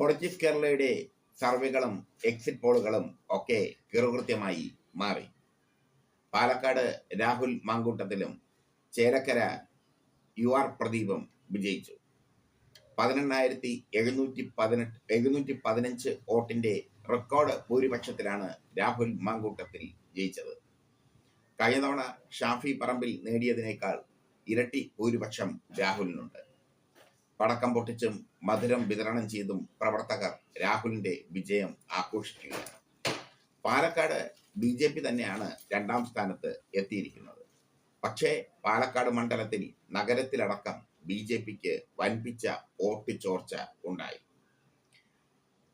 Politics കേരളയുടെ സർവേകളും exit പോളുകളും ഒക്കെ കിറുകൃത്യമായി മാറി. പാലക്കാട് രാഹുൽ മാങ്കൂട്ടത്തിലും ചേലക്കര യു ആർ പ്രദീപും വിജയിച്ചു. പതിനെണ്ണായിരത്തി എഴുന്നൂറ്റി പതിനെട്ട് എഴുന്നൂറ്റി പതിനഞ്ച് വോട്ടിന്റെ റെക്കോർഡ് ഭൂരിപക്ഷത്തിലാണ് രാഹുൽ മാങ്കൂട്ടത്തിൽ ജയിച്ചത്. കഴിഞ്ഞ തവണ ഷാഫി പറമ്പിൽ നേടിയതിനേക്കാൾ ഇരട്ടി ഭൂരിപക്ഷം രാഹുലിനുണ്ട്. പടക്കം പൊട്ടിച്ചും മധുരം വിതരണം ചെയ്തും പ്രവർത്തകർ രാഹുലിന്റെ വിജയം ആഘോഷിക്കുകയാണ്. പാലക്കാട് ബി ജെ പി തന്നെയാണ് രണ്ടാം സ്ഥാനത്ത് എത്തിയിരിക്കുന്നത്. പക്ഷേ പാലക്കാട് മണ്ഡലത്തിൽ നഗരത്തിലടക്കം ബി ജെ പിക്ക് വൻപിച്ച വോട്ട് ചോർച്ച ഉണ്ടായി.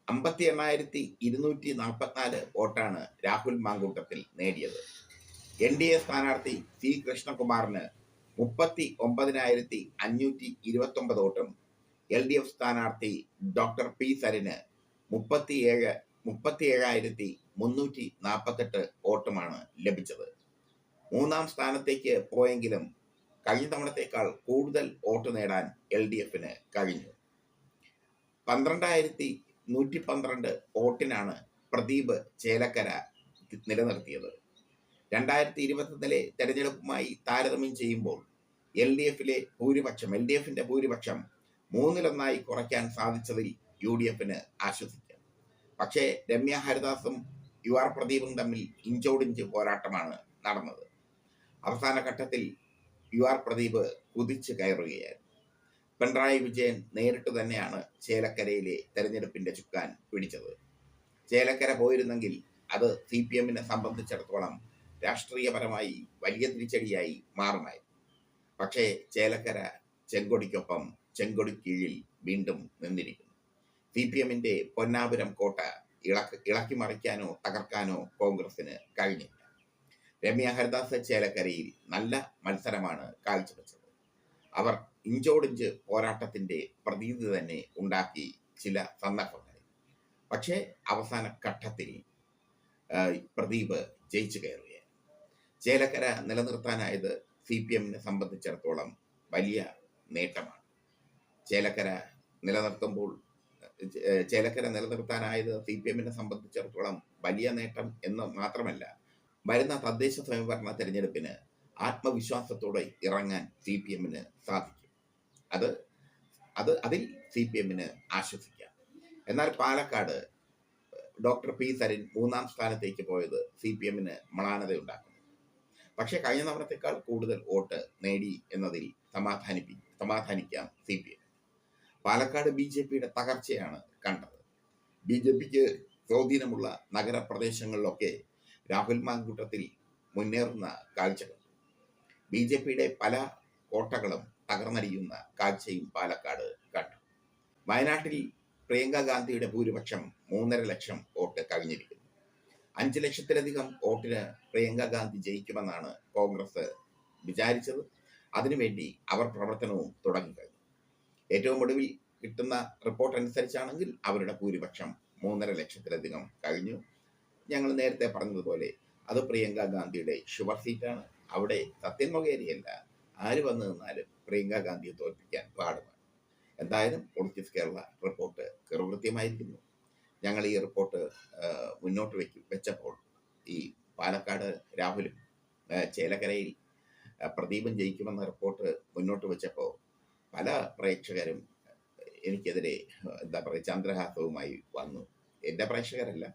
അമ്പത്തി എണ്ണായിരത്തി ഇരുന്നൂറ്റി നാൽപ്പത്തിനാല് വോട്ടാണ് രാഹുൽ മാങ്കൂട്ടത്തിൽ നേടിയത്. എൻ ഡി എ സ്ഥാനാർത്ഥി സി കൃഷ്ണകുമാറിന് മുപ്പത്തി ഒമ്പതിനായിരത്തി അഞ്ഞൂറ്റി ഇരുപത്തി ഒമ്പത് വോട്ടും എൽ ഡി എഫ് സ്ഥാനാർത്ഥി ഡോക്ടർ പി സരിന് മുപ്പത്തി ഏഴായിരത്തി മുന്നൂറ്റി നാൽപ്പത്തെട്ട് വോട്ടുമാണ് ലഭിച്ചത്. മൂന്നാം സ്ഥാനത്തേക്ക് പോയെങ്കിലും കഴിഞ്ഞ തവണത്തേക്കാൾ കൂടുതൽ വോട്ട് നേടാൻ എൽ ഡി എഫിന് കഴിഞ്ഞു. പന്ത്രണ്ടായിരത്തി നൂറ്റി പന്ത്രണ്ട് വോട്ടിനാണ് പ്രദീപ് ചേലക്കര നിലനിർത്തിയത്. രണ്ടായിരത്തി ഇരുപത്തൊന്നിലെ തെരഞ്ഞെടുപ്പുമായി താരതമ്യം ചെയ്യുമ്പോൾ എൽ ഡി എഫിലെ ഭൂരിപക്ഷം എൽ ഡി എഫിന്റെ ഭൂരിപക്ഷം മൂന്നിലൊന്നായി കുറയ്ക്കാൻ സാധിച്ചതിൽ യു ഡി എഫിന് ആശ്വസിക്കാം. പക്ഷേ രമ്യ ഹരിദാസും യു ആർ പ്രദീപും തമ്മിൽ ഇഞ്ചോടിഞ്ച് പോരാട്ടമാണ് നടന്നത്. അവസാന ഘട്ടത്തിൽ യു ആർ പ്രദീപ് കുതിച്ചു കയറുകയായിരുന്നു. പിണറായി വിജയൻ നേരിട്ട് തന്നെയാണ് ചേലക്കരയിലെ തെരഞ്ഞെടുപ്പിന്റെ ചുക്കാൻ പിടിച്ചത്. ചേലക്കര പോയിരുന്നെങ്കിൽ അത് സി പി എമ്മിനെ സംബന്ധിച്ചിടത്തോളം രാഷ്ട്രീയപരമായി വലിയ തിരിച്ചടിയായി മാറുമായിരുന്നു പക്ഷേ ചേലക്കര ചെങ്കൊടിക്കൊപ്പം ചെങ്കൊടി കീഴിൽ വീണ്ടും നിന്നിരിക്കുന്നു. സി പി എമ്മിന്റെ പൊന്നാപുരം കോട്ട ഇളക്ക് ഇളക്കി മറിക്കാനോ തകർക്കാനോ കോൺഗ്രസിന് കഴിഞ്ഞില്ല. രമ്യ ഹരിദാസ് ചേലക്കരയിൽ നല്ല മത്സരമാണ് കാഴ്ചവെച്ചത്. അവർ ഇഞ്ചോടിഞ്ച് പോരാട്ടത്തിന്റെ പ്രതീതി തന്നെ ഉണ്ടാക്കി ചില സന്ദർഭങ്ങളിൽ. പക്ഷേ അവസാന ഘട്ടത്തിൽ പ്രദീപ് ജയിച്ചു കയറുകയാണ് ചേലക്കര നിലനിർത്താനായത് സി പി എമ്മിനെ സംബന്ധിച്ചിടത്തോളം വലിയ നേട്ടമാണ്. ചേലക്കര നിലനിർത്തുമ്പോൾ ചേലക്കര നിലനിർത്താനായത് സി പി എമ്മിനെ സംബന്ധിച്ചിടത്തോളം വലിയ നേട്ടം എന്ന് മാത്രമല്ല വരുന്ന തദ്ദേശ സ്വയംഭരണ തെരഞ്ഞെടുപ്പിന് ആത്മവിശ്വാസത്തോടെ ഇറങ്ങാൻ സി പി എമ്മിന് സാധിക്കും. അത് അത് അതിൽ സി പി എമ്മിന് ആശ്വസിക്കാം. എന്നാൽ പാലക്കാട് ഡോക്ടർ പി സരിൻ മൂന്നാം സ്ഥാനത്തേക്ക് പോയത് സി പി എമ്മിന് മ്ലാനതയുണ്ടാക്കുന്നു. പക്ഷേ കഴിഞ്ഞ തവണത്തെക്കാൾ കൂടുതൽ വോട്ട് നേടി എന്നതിൽ സമാധാനിപ്പി സമാധാനിക്കാം C P M Palakkad B J പിയുടെ തകർച്ചയാണ് കണ്ടത്. ബി ജെ പിക്ക് സ്വാധീനമുള്ള നഗരപ്രദേശങ്ങളിലൊക്കെ രാഹുൽ മാങ്കൂട്ടത്തിൽ മുന്നേറുന്ന കാഴ്ചകൾ. ബി ജെ പിയുടെ പല കോട്ടകളും തകർന്നടിയുന്ന കാഴ്ചയും പാലക്കാട് കണ്ടു. വയനാട്ടിൽ പ്രിയങ്ക ഗാന്ധിയുടെ ഭൂരിപക്ഷം മൂന്നര ലക്ഷം വോട്ട് കഴിഞ്ഞിരിക്കുന്നു. അഞ്ച് ലക്ഷത്തിലധികം വോട്ടിന് പ്രിയങ്ക ഗാന്ധി ജയിക്കുമെന്നാണ് കോൺഗ്രസ് വിചാരിച്ചത്. അതിനുവേണ്ടി അവർ പ്രവർത്തനവും തുടങ്ങിക്കഴിഞ്ഞു ഏറ്റവും ഒടുവിൽ കിട്ടുന്ന റിപ്പോർട്ട് അനുസരിച്ചാണെങ്കിൽ അവരുടെ ഭൂരിപക്ഷം മൂന്നര ലക്ഷത്തിലധികം കഴിഞ്ഞു. ഞങ്ങൾ നേരത്തെ പറഞ്ഞതുപോലെ അത് പ്രിയങ്ക ഗാന്ധിയുടെ ഷുവർ സീറ്റാണ്. അവിടെ സത്യൻ വകേരിയല്ല ആര് വന്നു നിന്നാലും പ്രിയങ്ക ഗാന്ധിയെ തോൽപ്പിക്കാൻ പാടുമാണ്. എന്തായാലും പൊളിറ്റിക്സ് കേരള റിപ്പോർട്ട് കൃത്യമായിരിക്കുന്നു ഞങ്ങൾ ഈ റിപ്പോർട്ട് മുന്നോട്ട് വെക്കും വെച്ചപ്പോൾ ഈ പാലക്കാട് രാഹുലും ചേലക്കരയിൽ പ്രദീപും ജയിക്കുമെന്ന റിപ്പോർട്ട് മുന്നോട്ട് വെച്ചപ്പോൾ പല പ്രേക്ഷകരും എനിക്കെതിരെ എന്താ പറയുക ചന്ദ്രഹാസവുമായി വന്നു. എന്റെ പ്രേക്ഷകരല്ല.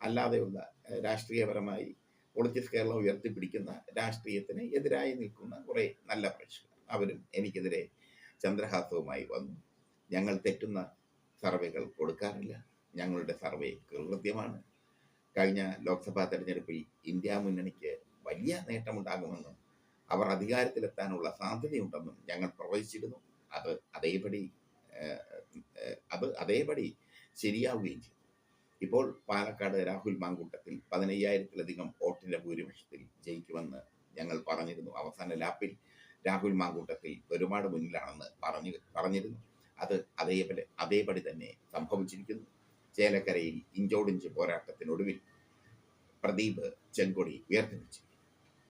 അല്ലാതെയുള്ള രാഷ്ട്രീയപരമായി പൊളിറ്റിക്സ് കേരളം ഉയർത്തിപ്പിടിക്കുന്ന രാഷ്ട്രീയത്തിന് എതിരായി നിൽക്കുന്ന കുറേ നല്ല പ്രേക്ഷകർ. അവരും എനിക്കെതിരെ ചന്ദ്രഹാസവുമായി വന്നു. ഞങ്ങൾ തെറ്റുന്ന സർവേകൾ കൊടുക്കാറില്ല. ഞങ്ങളുടെ സർവേ കൃത്യമാണ്. കഴിഞ്ഞ ലോക്സഭാ തെരഞ്ഞെടുപ്പിൽ ഇന്ത്യ മുന്നണിക്ക് വലിയ നേട്ടമുണ്ടാകുമെന്നും അവർ അധികാരത്തിലെത്താനുള്ള സാധ്യതയുണ്ടെന്നും ഞങ്ങൾ പ്രവചിച്ചിരുന്നു. അത് അതേപടി അത് അതേപടി ശരിയാവുകയും ചെയ്തു. ഇപ്പോൾ പാലക്കാട് രാഹുൽ മാങ്കൂട്ടത്തിൽ പതിനയ്യായിരത്തിലധികം വോട്ടിന്റെ ഭൂരിപക്ഷത്തിൽ ജയിക്കുമെന്ന് ഞങ്ങൾ പറഞ്ഞിരുന്നു. അവസാന ലാപ്പിൽ രാഹുൽ മാങ്കൂട്ടത്തിൽ ഒരുപാട് മുന്നിലാണെന്ന് പറഞ്ഞു പറഞ്ഞിരുന്നു. അത് അതേപോലെ അതേപടി തന്നെ സംഭവിച്ചിരിക്കുന്നു. ചേലക്കരയിൽ ഇഞ്ചോടിഞ്ച് പോരാട്ടത്തിനൊടുവിൽ പ്രദീപ് ചെങ്കൊടി ഉയർത്തിപ്പിച്ചു